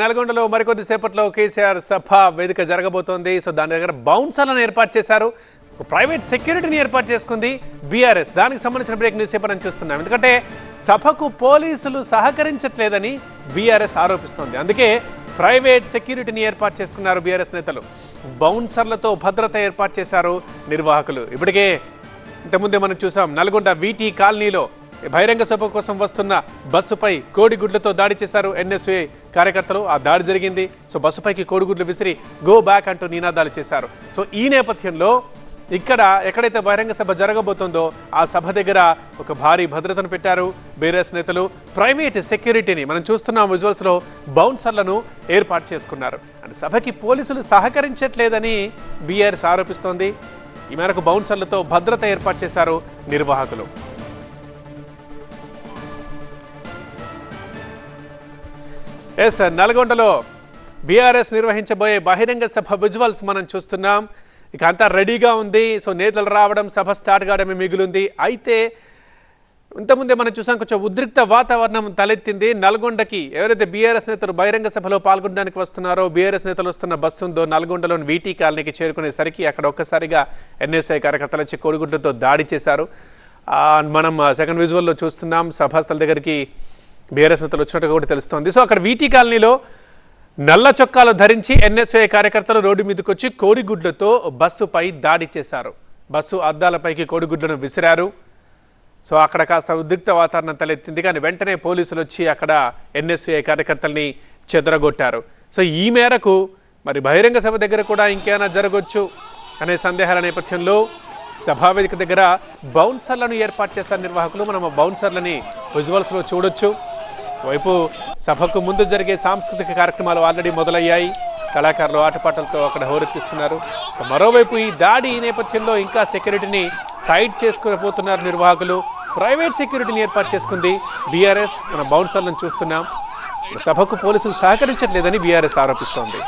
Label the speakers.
Speaker 1: నల్గొండలో మరికొద్ది సేపట్లో కేసీఆర్ సభ వేదిక జరగబోతోంది. సో దాని దగ్గర బౌన్సర్లను ఏర్పాటు చేశారు. ప్రైవేట్ సెక్యూరిటీని ఏర్పాటు చేసుకుంది బీఆర్ఎస్. దానికి సంబంధించిన బ్రేక్ న్యూస్ పేపర్ అని చూస్తున్నాం. ఎందుకంటే సభకు పోలీసులు సహకరించట్లేదని బీఆర్ఎస్ ఆరోపిస్తోంది. అందుకే ప్రైవేట్ సెక్యూరిటీని ఏర్పాటు చేసుకున్నారు బీఆర్ఎస్ నేతలు. బౌన్సర్లతో భద్రత ఏర్పాటు చేశారు నిర్వాహకులు. ఇప్పటికే ఇంతకుముందే మనం చూసాం నల్గొండ వీటీ కాలనీలో బహిరంగ సభ కోసం వస్తున్న బస్సుపై కోడిగుడ్లతో దాడి చేశారు ఎన్ఎస్ఏ కార్యకర్తలు. ఆ దాడి జరిగింది. సో బస్సుపైకి కోడిగుడ్లు విసిరి గో బ్యాక్ అంటూ నినాదాలు చేశారు. సో ఈ నేపథ్యంలో ఇక్కడ ఎక్కడైతే బహిరంగ సభ జరగబోతుందో ఆ సభ దగ్గర ఒక భారీ భద్రతను పెట్టారు బీఆర్ఎస్ నేతలు. ప్రైవేట్ సెక్యూరిటీని మనం చూస్తున్నాం విజువల్స్లో బౌన్సర్లను ఏర్పాటు చేసుకున్నారు. అండ్ సభకి పోలీసులు సహకరించట్లేదని బీఆర్ఎస్ ఆరోపిస్తోంది. ఈ మేరకు బౌన్సర్లతో భద్రత ఏర్పాటు చేశారు నిర్వాహకులు. ఎస్ నల్గొండలో బీఆర్ఎస్ నిర్వహించబోయే బహిరంగ సభ విజువల్స్ మనం చూస్తున్నాం. ఇక అంతా రెడీగా ఉంది. సో నేతలు రావడం సభ స్టార్ట్ కావడమే మిగిలింది. అయితే ఇంతకుముందే మనం చూసాం కొంచెం ఉద్రిక్త వాతావరణం తలెత్తింది. నల్గొండకి ఎవరైతే బీఆర్ఎస్ నేతలు బహిరంగ సభలో పాల్గొనడానికి వస్తున్నారో బీఆర్ఎస్ నేతలు వస్తున్న బస్సు ఉందో నల్గొండలోని వీటీ కాలనీకి చేరుకునేసరికి అక్కడ ఒక్కసారిగా ఎన్ఎస్ఐ కార్యకర్తలు వచ్చి కోడిగుడ్లతో దాడి చేశారు. మనం సెకండ్ విజువల్లో చూస్తున్నాం. సభాస్థల దగ్గరికి బీఆర్ఎస్ నేతలు కూడా తెలుస్తోంది. సో అక్కడ వీటీ కాలనీలో నల్ల చొక్కాలు ధరించి ఎన్ఎస్ఏ కార్యకర్తలు రోడ్డు మీదకి వచ్చి కోడిగుడ్లతో బస్సుపై దాడి చేశారు. బస్సు అద్దాలపైకి కోడిగుడ్లను విసిరారు. సో అక్కడ కాస్త ఉద్రిక్త వాతావరణం తలెత్తింది కానీ వెంటనే పోలీసులు వచ్చి అక్కడ ఎన్ఎస్ఏ కార్యకర్తల్ని చెదరగొట్టారు. సో ఈ మేరకు మరి బహిరంగ సభ దగ్గర కూడా ఇంకేమైనా జరగవచ్చు అనే సందేహాల నేపథ్యంలో సభావేదిక దగ్గర బౌన్సర్లను ఏర్పాటు చేశారు నిర్వాహకులు. మనం బౌన్సర్లని విజువల్స్లో చూడొచ్చు. వైపు సభకు ముందు జరిగే సాంస్కృతిక కార్యక్రమాలు ఆల్రెడీ మొదలయ్యాయి. కళాకారులు ఆటపాటలతో అక్కడ హోరెత్తిస్తున్నారు. మరోవైపు ఈ దాడి ఈ నేపథ్యంలో ఇంకా సెక్యూరిటీని టైట్ చేసుకుపోతున్నారు నిర్వాహకులు. ప్రైవేట్ సెక్యూరిటీని ఏర్పాటు చేసుకుంది బీఆర్ఎస్. మన బౌన్సర్లను చూస్తున్నాం. సభకు పోలీసులు సహకరించట్లేదని బీఆర్ఎస్ ఆరోపిస్తోంది.